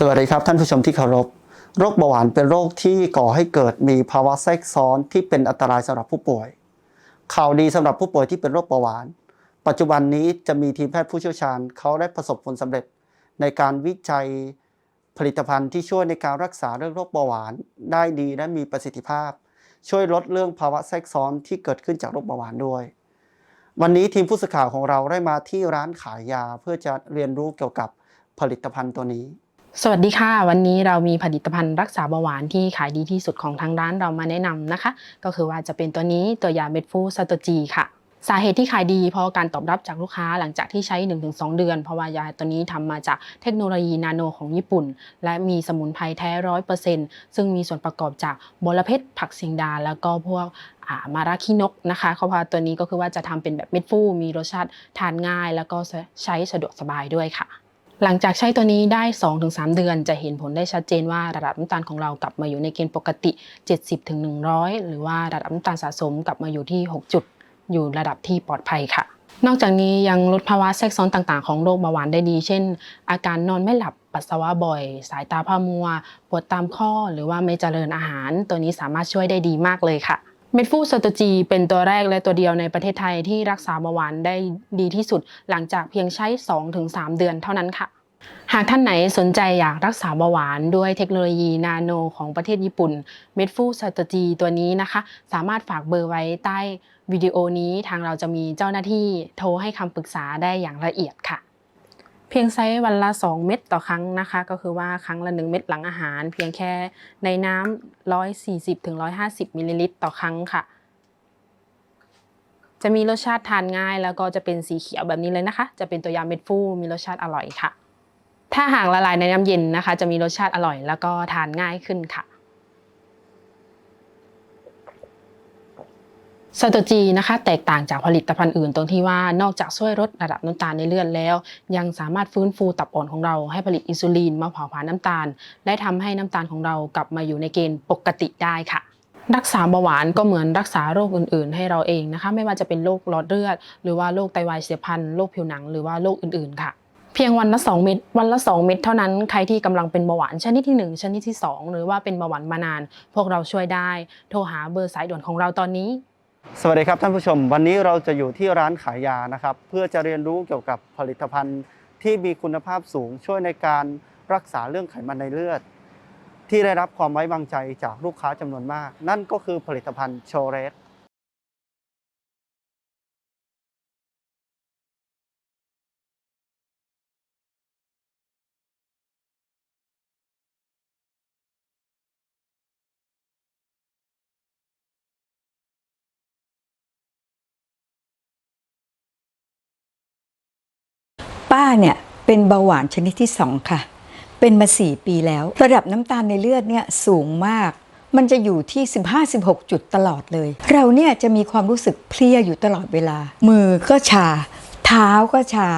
สวัสดีครับท่านผู้ชมที่เคารพ โรคเบาหวานเป็นโรคที่ก่อให้เกิดมีภาวะแทรกซ้อนที่เป็นอันตรายสำหรับผู้ป่วย ข่าวดีสำหรับผู้ป่วยที่เป็นโรคเบาหวาน ปัจจุบันนี้จะมีทีมแพทย์ผู้เชี่ยวชาญเขาได้ประสบผลสำเร็จ ในการวิจัยผลิตภัณฑ์ที่ช่วยในการรักษาเรื่องโรคเบาหวาน ได้ดีและมีประสิทธิภาพ ช่วยลดเรื่องภาวะแทรกซ้อนที่เกิดขึ้นจากโรคเบาหวานด้วย วันนี้ทีมผู้สื่อข่าวของเราได้มาที่ร้านขายยาเพื่อจะเรียนรู้เกี่ยวกับผลิตภัณฑ์ตัวนี้ สวัสดีค่ะ วันนี้เรามีผลิตภัณฑ์รักษาเบาหวานที่ขายดีที่สุดของทางร้านเรามาแนะนำนะคะ ก็คือว่าจะเป็นตัวนี้ตัวยาเม็ดฟูสโตจีค่ะ สาเหตุที่ขายดีเพราะการตอบรับจากลูกค้าหลังจากที่ใช้ 1-2 เดือน เพราะว่ายาตัวนี้ทำมาจากเทคโนโลยีนาโนของญี่ปุ่น และมีสมุนไพรแท้ร้อยเปอร์เซ็นต์ซึ่งมีส่วนประกอบจากบรเพชรผักเสียงดา แล้วก็พวกามาราคินกนะคะเพราว่าตัวนี้ก็คือว่าจะทำเป็นแบบเม็ดฟูมีรสชาติทานง่าย แล้วก็ใช้สะดวกสบายด้วยค่ะ หลังจากใช้ตัวนี้ได้ 2-3 เดือนจะเห็นผลได้ชัดเจนว่าระดับน้ำตาลของเรากลับมาอยู่ในเกณฑ์ปกติ 70-100 หรือว่าระดับน้ำตาลสะสมกลับมาอยู่ที่ 6 จุด อยู่ระดับที่ปลอดภัยค่ะ นอกจากนี้ยังลดภาวะแทรกซ้อนต่างๆ ของโรคเบาหวานได้ดี เช่น อาการนอนไม่หลับ ปัสสาวะบ่อย สายตาพร่ามัว ปวดตามข้อ หรือว่าไม่เจริญอาหาร ตัวนี้สามารถช่วยได้ดีมากเลยค่ะเมดฟูสโตจีเป็นตัวแรกและตัวเดียวในประเทศไทยที่รักษาเบาหวานได้ดีที่สุด หลังจากเพียงใช้ 2-3 เดือนเท่านั้นค่ะ หากท่านไหนสนใจอยากรักษาเบาหวานด้วยเทคโนโลยีนาโนของประเทศญี่ปุ่นเมดฟูสตจีตัวนี้นะคะ สามารถฝากเบอร์ไว้ใต้วิดีโอนี้ทางเราจะมีเจ้าหน้าที่โทรให้คำปรึกษาได้อย่างละเอียดค่ะ เพียงใช้วันละ 2 เม็ดต่อครั้งนะคะ ก็คือว่าครั้งละ 1 เม็ดหลังอาหาร เพียงแค่ในน้ำ140ถึง150มิลลิลิตรต่อครั้งค่ะ จะมีรสชาติทานง่าย แล้วก็จะเป็นสีเขียวแบบนี้เลยนะคะ จะเป็นตัวยาเม็ดฟูมีรสชาติอร่อยค่ะ ถ้าหากละลายในน้ำเย็นนะคะ จะมีรสชาติอร่อย แล้วก็ทานง่ายขึ้นค่ะสโตจีนะคะแตกต่างจากผลิตภัณฑ์อื่นตรงที่ว่านอกจากช่วยลดระดับน้ำตาลในเลือดแล้ว ยังสามารถฟื้นฟูตับอ่อนของเราให้ผลิตอินซูลินมาเผาผลาญน้ำตาล และทำให้น้ำตาลของเรากลับมาอยู่ในเกณฑ์ปกติได้ค่ะ รักษาเบาหวานก็เหมือนรักษาโรคอื่น ๆ ให้เราเองนะคะ ไม่ว่าจะเป็นโรคหลอดเลือด หรือว่าโรคไตวายเฉียพันธุ์โรคผิวหนัง หรือว่าโรคอื่น ๆ ค่ะ เพียงวันละ2เม็ดวันละ 2 เม็ดเท่านั้นใครที่กำลังเป็นเบาหวานชนิดที่ 1 ชนิดที่ 2 หรือว่าเป็นเบาหวานมานาน พวกเราช่วยได้ โทรหาเบอร์สายด่วนของเราตอนนี้ สวัสดีครับท่านผู้ชม วันนี้เราจะอยู่ที่ร้านขายยานะครับ เพื่อจะเรียนรู้เกี่ยวกับผลิตภัณฑ์ที่มีคุณภาพสูงช่วยในการรักษาเรื่องไขมันในเลือด ที่ได้รับความไว้วางใจจากลูกค้าจำนวนมาก นั่นก็คือผลิตภัณฑ์โชเรส ป้าเนี่ยเป็นเบาหวานชนิดที่สองค่ะ เป็นมาสี่ปีแล้ว ระดับน้ำตาลในเลือดเนี่ยสูงมาก มันจะอยู่ที่ 15-16 จุดตลอดเลย เราเนี่ยจะมีความรู้สึกเพลียอยู่ตลอดเวลา มือก็ชา เท้าก็ชา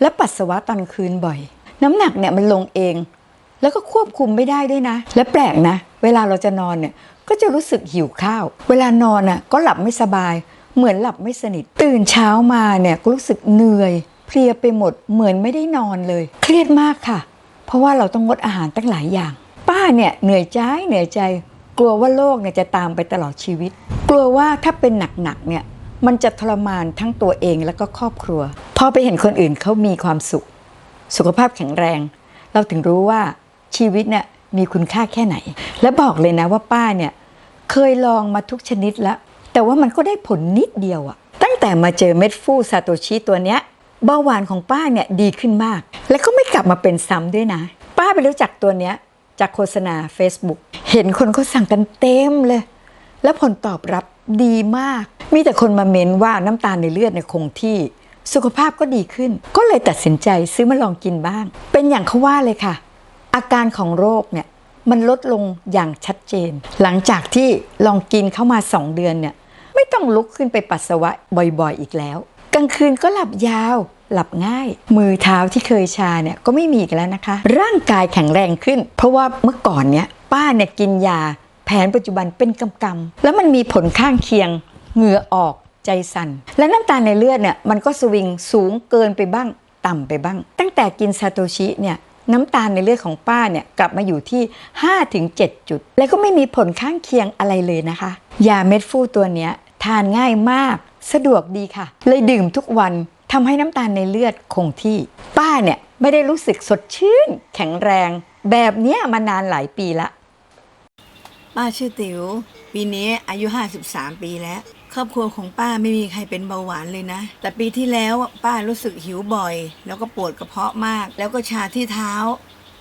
และปัสสาวะตอนคืนบ่อย น้ำหนักเนี่ยมันลงเอง แล้วก็ควบคุมไม่ได้ด้วยนะ และแปลกนะ เวลาเราจะนอนเนี่ยก็จะรู้สึกหิวข้าว เวลานอนน่ะก็หลับไม่สบาย เหมือนหลับไม่สนิท ตื่นเช้ามาเนี่ยก็รู้สึกเหนื่อย เพลียไปหมดเหมือนไม่ได้นอนเลย เครียดมากค่ะ เพราะว่าเราต้องงดอาหารตั้งหลายอย่าง ป้าเนี่ยเหนื่อยใจเหนื่อยใจ กลัวว่าโรคเนี่ยจะตามไปตลอดชีวิต กลัวว่าถ้าเป็นหนักๆเนี่ยมันจะทรมานทั้งตัวเองแล้วก็ครอบครัว พอไปเห็นคนอื่นเขามีความสุข สุขภาพแข็งแรง เราถึงรู้ว่าชีวิตเนี่ยมีคุณค่าแค่ไหน และบอกเลยนะว่าป้าเนี่ยเคยลองมาทุกชนิดแล้ว แต่ว่ามันก็ได้ผลนิดเดียวอะตั้งแต่มาเจอเม็ดฟูซาโตชิตัวเนี้ย เบาหวานของป้าเนี่ยดีขึ้นมาก และก็ไม่กลับมาเป็นซ้ำด้วยนะ ป้าไปรู้จักตัวเนี้ยจากโฆษณา Facebook เห็นคนเขาสั่งกันเต็มเลย แล้วผลตอบรับดีมาก มีแต่คนมาเม้นว่าน้ำตาลในเลือดเนี่ยคงที่ สุขภาพก็ดีขึ้น ก็เลยตัดสินใจซื้อมาลองกินบ้าง เป็นอย่างเขาว่าเลยค่ะ อาการของโรคเนี่ยมันลดลงอย่างชัดเจน หลังจากที่ลองกินเข้ามา 2 เดือนเนี่ยไม่ต้องลุกขึ้นไปปัสสาวะบ่อยๆ อีกแล้ว กลางคืนก็หลับยาวหลับง่าย มือเท้าที่เคยชาเนี่ยก็ไม่มีอีกแล้วนะคะ ร่างกายแข็งแรงขึ้น เพราะว่าเมื่อก่อนเนี่ยป้าเนี่ยกินยา แผนปัจจุบันเป็นกำกำแล้วมันมีผลข้างเคียงเหงื่อออกใจสั่นและน้ำตาลในเลือดเนี่ยมันก็สวิงสูงเกินไปบ้าง ต่ำไปบ้าง ตั้งแต่กินซาโตชิเนี่ยน้ำตาลในเลือดของป้าเนี่ยกลับมาอยู่ที่ 5-7 จุด แล้วก็ไม่มีผลข้างเคียงอะไรเลยนะคะ ยาเม็ดฟูตัวเนี้ยทานง่ายมาก สะดวกดีค่ะ เลยดื่มทุกวันทำให้น้ำตาลในเลือดคงที่ ป้าเนี่ยไม่ได้รู้สึกสดชื่น แข็งแรง แบบเนี้ยมานานหลายปีละ ป้าชื่อติ๋วปีนี้อายุ 53 ปีแล้ว ครอบครัวของป้าไม่มีใครเป็นเบาหวานเลยนะ แต่ปีที่แล้วป้ารู้สึกหิวบ่อย แล้วก็ปวดกระเพาะมาก แล้วก็ชาที่เท้า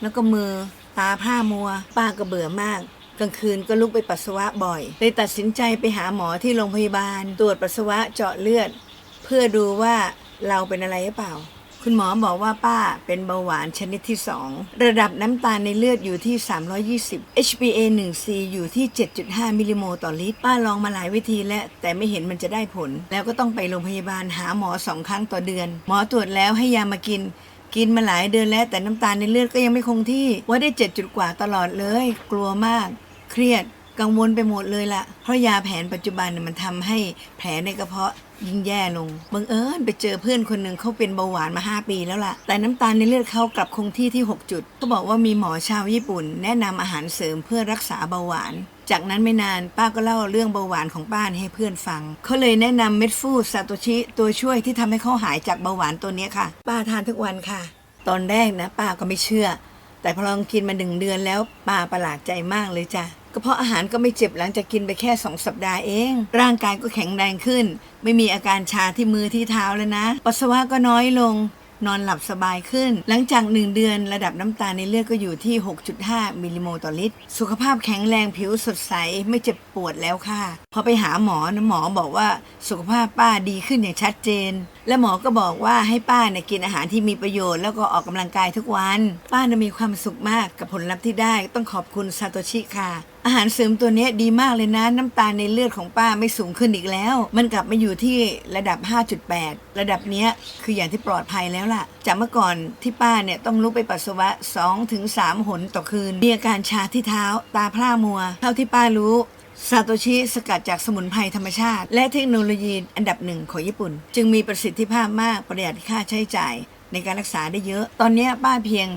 แล้วก็มือตาผ้ามัว ป้าก็เบื่อมาก กลางคืนก็ลุกไปปัสสาวะบ่อยเลยตัดสินใจไปหาหมอที่โรงพยาบาล ตรวจปัสสาวะเจาะเลือด เพื่อดูว่าเราเป็นอะไรหรือเปล่า คุณหมอบอกว่าป้าเป็นเบาหวานชนิดที่ 2 ระดับน้ำตาลในเลือดอยู่ที่ 320 HbA1c อยู่ที่ 7.5 มิลลิโมลต่อลิตร ป้าลองมาหลายวิธีแล้วแต่ไม่เห็นมันจะได้ผล แล้วก็ต้องไปโรงพยาบาลหาหมอสองครั้งต่อเดือน หมอตรวจแล้วให้ยามากินกินมาหลายเดือนแล้วแต่น้ำตาลในเลือดก็ยังไม่คงที่ ว่าได้7จุดกว่าตลอดเลย กลัวมาก เครียดกังวลไปหมดเลยละเพราะยาแผนปัจจุบันน่ะมันทำให้แผลในกระเพาะยิ่งแย่ลง บังเอิญไปเจอเพื่อนคนหนึ่งเขาเป็นเบาหวานมา 5 ปีแล้วล่ะ แต่น้ำตาลในเลือดเขากลับคงที่ที่ 6 จุด เขาบอกว่ามีหมอชาวญี่ปุ่น แนะนำอาหารเสริมเพื่อรักษาเบาหวาน จากนั้นไม่นานป้าก็เล่าเรื่องเบาหวานของป้าให้เพื่อนฟัง เขาเลยแนะนำเม็ดฟูซาโตชิ ตัวช่วยที่ทำให้เขาหายจากเบาหวานตัวนี้ค่ะ ป้าทานทุกวันค่ะ ตอนแรกนะป้าก็ไม่เชื่อ แต่พอลองกินมาหนึ่งเดือนแล้วป้าประหลาดใจมากเลยจ้ะ กระเพาะอาหารก็ไม่เจ็บหลังจากกินไปแค่สองสัปดาห์เอง ร่างกายก็แข็งแรงขึ้น ไม่มีอาการชาที่มือที่เท้าแล้วนะ ปัสสาวะก็น้อยลงนอนหลับสบายขึ้น หลังจากหนึ่งเดือนระดับน้ำตาลในเลือดก็อยู่ที่ 6.5 มิลลิโมลต่อลิตร สุขภาพแข็งแรงผิวสดใส ไม่เจ็บปวดแล้วค่ะ พอไปหาหมอนะหมอบอกว่าสุขภาพป้าดีขึ้นอย่างชัดเจน และหมอก็บอกว่าให้ป้าเนี่ยกินอาหารที่มีประโยชน์แล้วก็ออกกำลังกายทุกวัน ป้าน่ะมีความสุขมากกับผลลัพธ์ที่ได้ ต้องขอบคุณซาโตชิค่ะ อาหารเสริมตัวนี้ดีมากเลยนะ น้ำตาลในเลือดของป้าไม่สูงขึ้นอีกแล้ว มันกลับมาอยู่ที่ระดับ 5.8 ระดับนี้คืออย่างที่ปลอดภัยแล้วล่ะ จากเมื่อก่อนที่ป้าเนี่ยต้องลุกไปปัสสาวะ 2-3 หนต่อคืนมีอาการชาที่เท้า ตาพร่ามัว เท่าที่ป้ารู้ซาโตชิสกัดจากสมุนไพรธรรมชาติ และเทคโนโลยีอันดับหนึ่งของญี่ปุ่น จึงมีประสิทธิภาพมากประหยัดค่าใช้จ่ายในการรักษาได้เยอะ ตอนนี้ป้าเพียง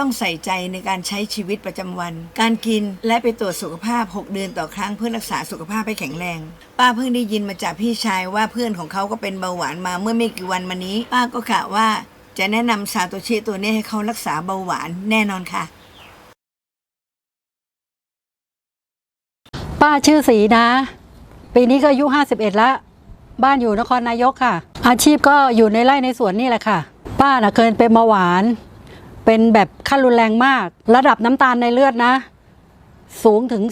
ต้องใส่ใจในการใช้ชีวิตประจำวัน การกินและไปตรวจสุขภาพ 6 เดือนต่อครั้งเพื่อรักษาสุขภาพให้แข็งแรง ป้าเพิ่งได้ยินมาจากพี่ชายว่าเพื่อนของเขาก็เป็นเบาหวานมาเมื่อไม่กี่วันมานี้ ป้าก็กะว่า จะแนะนำซาโตชิตัวนี้ให้เขารักษาเบาหวานแน่นอนค่ะ ป้าชื่อสีนะ ปีนี้ก็อายุ51แล้วบ้านอยู่นครนายกค่ะ อาชีพก็อยู่ในไร่ในสวนนี่แหละค่ะ ป้าน่ะเคยเป็นเบาหวาน เป็นแบบขั้นรุนแรงมาก ระดับน้ำตาลในเลือดนะ สูงถึง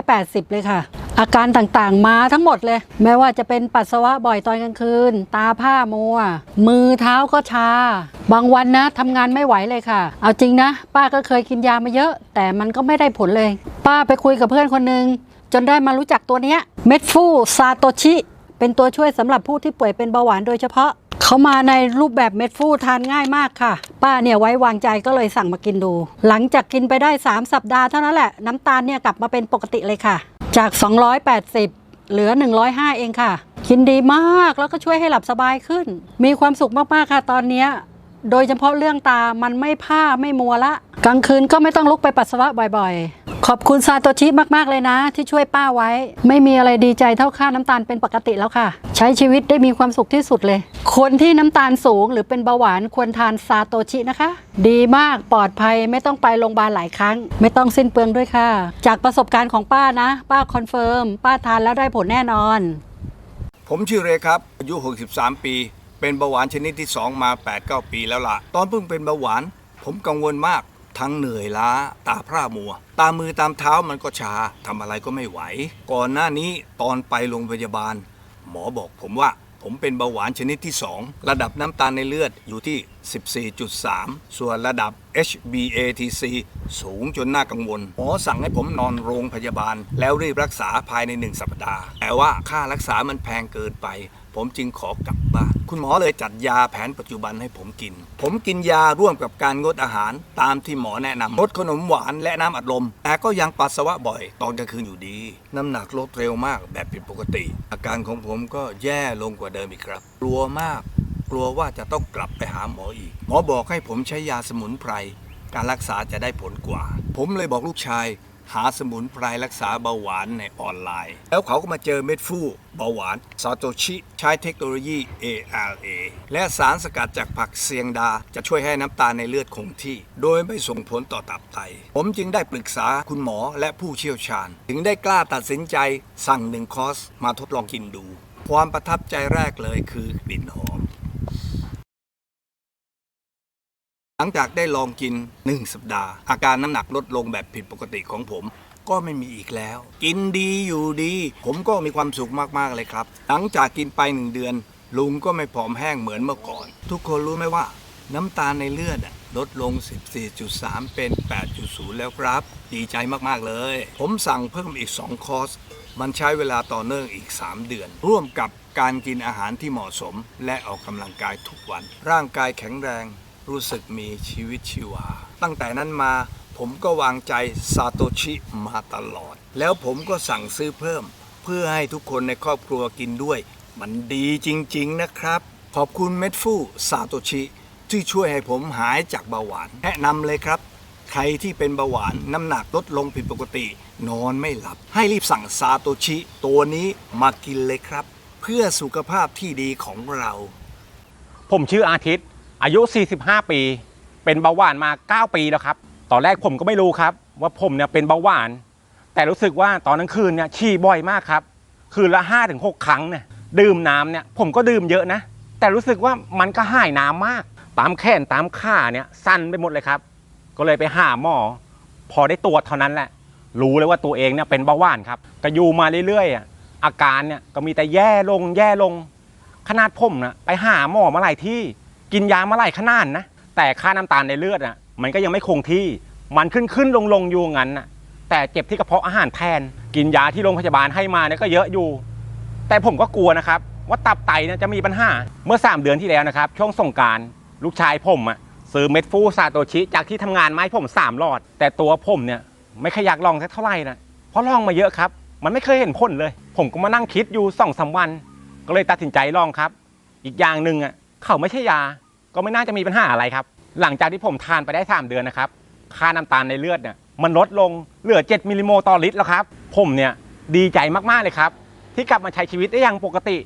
280 เลยค่ะ อาการต่างๆมาทั้งหมดเลย แม้ว่าจะเป็นปัสสาวะบ่อยตอนกลางคืน ตาผ้ามัว มือเท้าก็ชา บางวันนะทำงานไม่ไหวเลยค่ะ เอาจริงนะ ป้าก็เคยกินยามาเยอะ แต่มันก็ไม่ได้ผลเลย ป้าไปคุยกับเพื่อนคนหนึ่งจนได้มารู้จักตัวเนี้ยเม็ดฟูซาโตชิ เป็นตัวช่วยสำหรับผู้ที่ป่วยเป็นเบาหวานโดยเฉพาะ เขามาในรูปแบบเม็ดฟูทานง่ายมากค่ะ ป้าเนี่ยไว้วางใจก็เลยสั่งมากินดู หลังจากกินไปได้ 3 สัปดาห์เท่านั้นแหละ น้ำตาลเนี่ยกลับมาเป็นปกติเลยค่ะ จาก 280 เหลือ 105 เองค่ะ กินดีมากแล้วก็ช่วยให้หลับสบายขึ้น มีความสุขมากๆค่ะตอนนี้โดยเฉพาะเรื่องตามันไม่ผ้าไม่มัวละ กลางคืนก็ไม่ต้องลุกไปปัสสาวะบ่อยๆ ขอบคุณซาโตชิมาก ๆ เลยนะ ที่ช่วยป้าไว้ ไม่มีอะไรดีใจเท่าค่าน้ำตาลเป็นปกติแล้วค่ะ ใช้ชีวิตได้มีความสุขที่สุดเลย คนที่น้ำตาลสูงหรือเป็นเบาหวานควรทานซาโตชินะคะ ดีมากปลอดภัยไม่ต้องไปโรงพยาบาลหลายครั้ง ไม่ต้องสิ้นเปลืองด้วยค่ะ จากประสบการณ์ของป้านะ ป้าคอนเฟิร์มป้าทานแล้วได้ผลแน่นอน ผมชื่อเรครับ อายุ 63 ปี เป็นเบาหวานชนิดที่ 2 มา 8-9 ปีแล้วล่ะ ตอนเพิ่งเป็นเบาหวาน ผมกังวลมาก ทั้งเหนื่อยล้า ตาพร่ามัว ตามือตามเท้ามันก็ชาทำอะไรก็ไม่ไหว ก่อนหน้านี้ตอนไปโรงพยาบาล หมอบอกผมว่าผมเป็นเบาหวานชนิดที่ 2 ระดับน้ำตาลในเลือดอยู่ที่ 14.3 ส่วนระดับ HbA1c สูงจนน่ากังวล หมอสั่งให้ผมนอนโรงพยาบาล แล้วรีบรักษาภายในหนึ่งสัปดาห์ แต่ว่าค่ารักษามันแพงเกินไป ผมจึงขอกลับบ้าน คุณหมอเลยจัดยาแผนปัจจุบันให้ผมกิน ผมกินยาร่วมกับการงดอาหาร ตามที่หมอแนะนำงดขนมหวานและน้ำอัดลม แต่ก็ยังปัสสาวะบ่อย ตอนกลางคืนอยู่ดี น้ำหนักลดเร็วมากแบบผิดปกติ อาการของผมก็แย่ลงกว่าเดิมอีกครับ กลัวมาก กลัวว่าจะต้องกลับไปหาหมออีก หมอบอกให้ผมใช้ยาสมุนไพร การรักษาจะได้ผลกว่า ผมเลยบอกลูกชาย หาสมุนไพรรักษาเบาหวานในออนไลน์ แล้วเขาก็มาเจอเม็ดฟู่เบาหวานซาโตชิใช้เทคโนโลยี ARA และสารสกัดจากผักเซียงดา จะช่วยให้น้ำตาลในเลือดคงที่ โดยไม่ส่งผลต่อตับไต ผมจึงได้ปรึกษาคุณหมอและผู้เชี่ยวชาญ ถึงได้กล้าตัดสินใจสั่งหนึ่งคอร์สมาทดลองกินดู ความประทับใจแรกเลยคือกลิ่นหอม หลังจากได้ลองกิน 1 สัปดาห์ อาการน้ำหนักลดลงแบบผิดปกติของผม ก็ไม่มีอีกแล้ว กินดีอยู่ดี ผมก็มีความสุขมากๆเลยครับ หลังจากกินไปหนึ่งเดือน ลุงก็ไม่ผอมแห้งเหมือนเมื่อก่อน ทุกคนรู้ไหมว่า น้ำตาลในเลือดลดลง 14.3 เป็น 8.0 แล้วครับ ดีใจมากๆเลย ผมสั่งเพิ่มอีก 2 คอร์สมันใช้เวลาต่อเนื่องอีก 3 เดือน ร่วมกับการกินอาหารที่เหมาะสม และออกกำลังกายทุกวัน ร่างกายแข็งแรง รู้สึกมีชีวิตชีวา ตั้งแต่นั้นมาผมก็วางใจซาโตชิมาตลอด แล้วผมก็สั่งซื้อเพิ่ม เพื่อให้ทุกคนในครอบครัวกินด้วย มันดีจริง ๆ นะครับ ขอบคุณเม็ดฟูซาโตชิที่ช่วยให้ผมหายจากเบาหวาน แนะนำเลยครับ ใครที่เป็นเบาหวานน้ำหนักลดลงผิดปกติ นอนไม่หลับ ให้รีบสั่งซาโตชิ ตัวนี้มากินเลยครับ เพื่อสุขภาพที่ดีของเรา ผมชื่ออาทิตย์ อายุ 45 ปี เป็นเบาหวานมา 9 ปีแล้วครับ ตอนแรกผมก็ไม่รู้ครับ ว่าผมเนี่ยเป็นเบาหวาน แต่รู้สึกว่าตอนกลางคืนเนี่ยฉี่บ่อยมากครับ คืนละ 5-6 ครั้งเนี่ย ดื่มน้ำเนี่ยผมก็ดื่มเยอะนะ แต่รู้สึกว่ามันก็หายน้ำมาก ตามแขนตามขาเนี่ยสั่นไปหมดเลยครับ ก็เลยไปหาหมอ พอได้ตรวจเท่านั้นแหละ รู้เลยว่าตัวเองเนี่ยเป็นเบาหวานครับก็อยู่มาเรื่อยๆอะอาการเนี่ยก็มีแต่แย่ลงแย่ลง ขนาดผมนะไปหาหมอมาหลายที่ กินยามาหลายขนาดนะ แต่ค่าน้ำตาลในเลือดอะ มันก็ยังไม่คงที่ มันขึ้นขึ้นลงลงอยู่งั้นน่ะ แต่เจ็บที่กระเพาะอาหารแทน กินยาที่โรงพยาบาลให้มาเนี่ยก็เยอะอยู่ แต่ผมก็กลัวนะครับ ว่าตับไตเนี่ยจะมีปัญหา เมื่อ 3 เดือนที่แล้วนะครับ ช่วงสงกรารลูกชายผมอะซื้อเม็ดฟูซาโตชิจากที่ทำงานมาให้ผมสามหลอด แต่ตัวผมเนี่ยไม่ขอยากลองสักเท่าไหร่นะเพราะลองมาเยอะครับ มันไม่เคยเห็นผลเลย ผมก็มานั่งคิดอยู่สองสามวัน ก็เลยตัดสินใจลองครับ อีกอย่างหนึ่งอะ เขาไม่ใช่ยา ก็ไม่น่าจะมีปัญหาอะไรครับ หลังจากที่ผมทานไปได้ 3 เดือนนะครับ ค่าน้ำตาลในเลือดเนี่ยมันลดลงเหลือ 7มิลลิโมลต่อลิตรแล้วครับ ผมเนี่ยดีใจมากๆเลยครับ ที่กลับมาใช้ชีวิตได้อย่างปกติ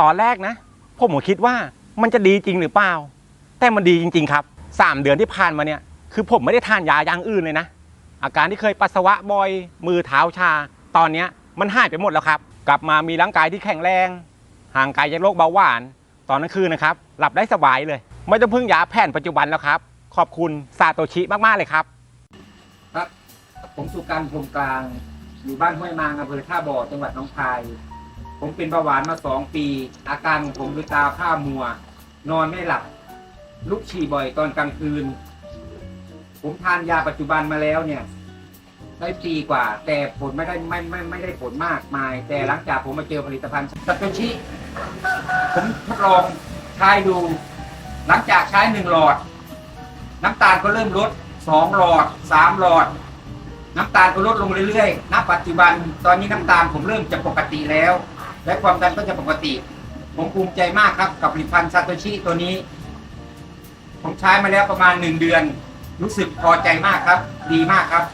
ตอนแรกนะ ผมก็คิดว่ามันจะดีจริงหรือเปล่า แต่มันดีจริง ๆ ครับ 3 เดือนที่ผ่านมาเนี่ย คือผมไม่ได้ทานยาอย่างอื่นเลยนะ อาการที่เคยปัสสาวะบ่อย มือเท้าชา ตอนเนี้ยมันหายไปหมดแล้วครับ กลับมามีร่างกายที่แข็งแรง ห่างไกลจากโรคเบาหวาน ตอนกลางคืนนะครับ หลับได้สบายเลย ไม่ต้องพึ่งยาแผนปัจจุบันแล้วครับ ขอบคุณซาโตชิมากๆเลยครับ ครับ ผมสุการพรมกลาง อยู่บ้านห้วยมางอำเภอท่าบ่อจังหวัดหน้องคาย ผมเป็นเบาหวานมาสองปี อาการของผมคือตาผ้ามัว นอนไม่หลับ ลุกฉี่บ่อยตอนกลางคืน ผมทานยาปัจจุบันมาแล้วเนี่ย ได้ปีกว่า แต่ผลไม่ได้ไม่ไม่ไม่ได้ผลมากมาย แต่หลังจากผมมาเจอผลิตภัณฑ์ซาโตชิผมทดลองใช้ดู หลังจากใช้หนึ่งหลอด น้ำตาลก็เริ่มลดสองหลอดสามหลอด น้ำตาลก็ลดลงเรื่อยๆณปัจจุบันตอนนี้น้ำตาลผมเริ่มจะปกติแล้ว และความดันก็จะปกติ ผมภูมิใจมากครับกับผลิตภัณฑ์ซาโตชิตัวนี้ ผมใช้มาแล้วประมาณหนึ่งเดือน รู้สึกพอใจมากครับ ดีมากครับ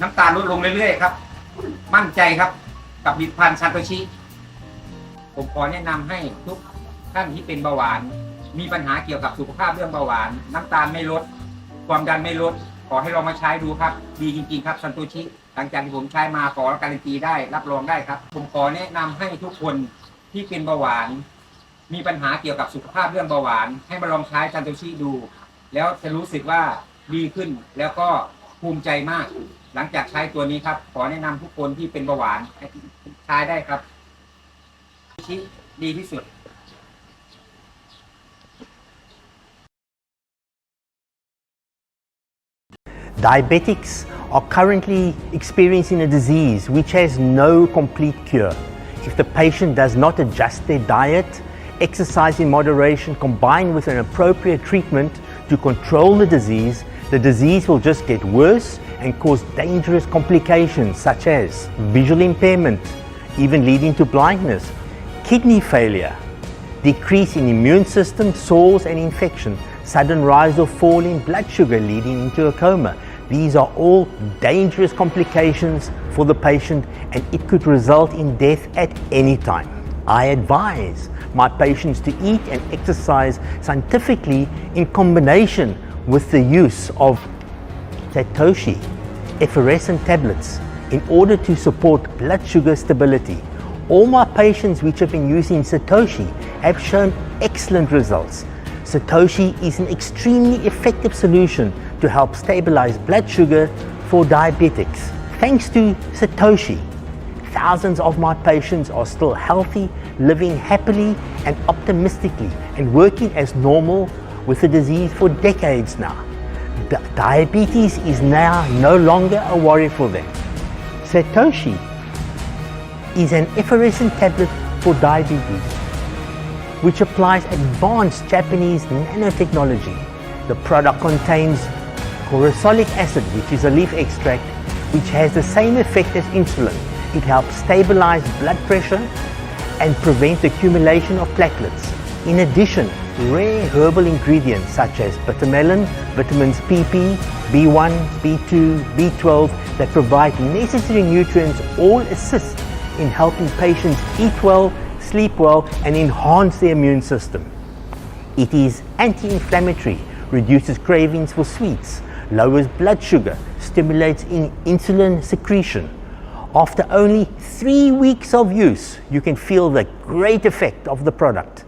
น้ำตาลลดลงเรื่อยๆครับ มั่นใจครับกับผลิตภัณฑ์ซาโตชิ ผมขอแนะนำให้ทุกท่านที่เป็นเบาหวาน มีปัญหาเกี่ยวกับสุขภาพเรื่องเบาหวาน น้ำตาลไม่ลด ความดันไม่ลด ขอให้ลองมาใช้ดูครับ ดีจริงๆครับซันโตชิ หลังจากที่ผมใช้มาขอการันตีได้ รับรองได้ครับ ผมขอแนะนำให้ทุกคนที่เป็นเบาหวาน มีปัญหาเกี่ยวกับสุขภาพเรื่องเบาหวาน ให้มาลองใช้ซันโตชิดู แล้วจะรู้สึกว่าดีขึ้นแล้วก็ภูมิใจมาก หลังจากใช้ตัวนี้ครับ ขอแนะนำทุกคนที่เป็นเบาหวานให้ใช้ได้ครับชิดีที่สุด Diabetics are currently experiencing a disease which has no complete cure. If the patient does not adjust their diet, exercise in moderation combined with an appropriate treatment to control the disease, the disease will just get worse and cause dangerous complications such as visual impairment, even leading to blindness, kidney failure, decrease in immune system, sores and infection, sudden rise or fall in blood sugar leading into a coma. These are all dangerous complications for the patient and it could result in death at any time. I advise my patients to eat and exercise scientifically in combination with the use of Satoshi effervescent tablets in order to support blood sugar stability. All my patients which have been using Satoshi have shown excellent results. Satoshi is an extremely effective solution to help stabilize blood sugar for diabetics. Thanks to Satoshi, thousands of my patients are still healthy, living happily and optimistically, and working as normal with the disease for decades now. Di- diabetes is now no longer a worry for them. Satoshi is an effervescent tablet for diabetes, which applies advanced Japanese nanotechnology. The product contains corosolic acid, which is a leaf extract, which has the same effect as insulin. It helps stabilize blood pressure and prevent accumulation of platelets. In addition, rare herbal ingredients such as bitter melon, vitamins PP, B1, B2, B12 that provide necessary nutrients all assist in helping patients eat well, sleep well, and enhance their immune system. It is anti inflammatory, reduces cravings for sweets, lowers blood sugar, stimulates in insulin secretion. After only three weeks of use, you can feel the great effect of the product.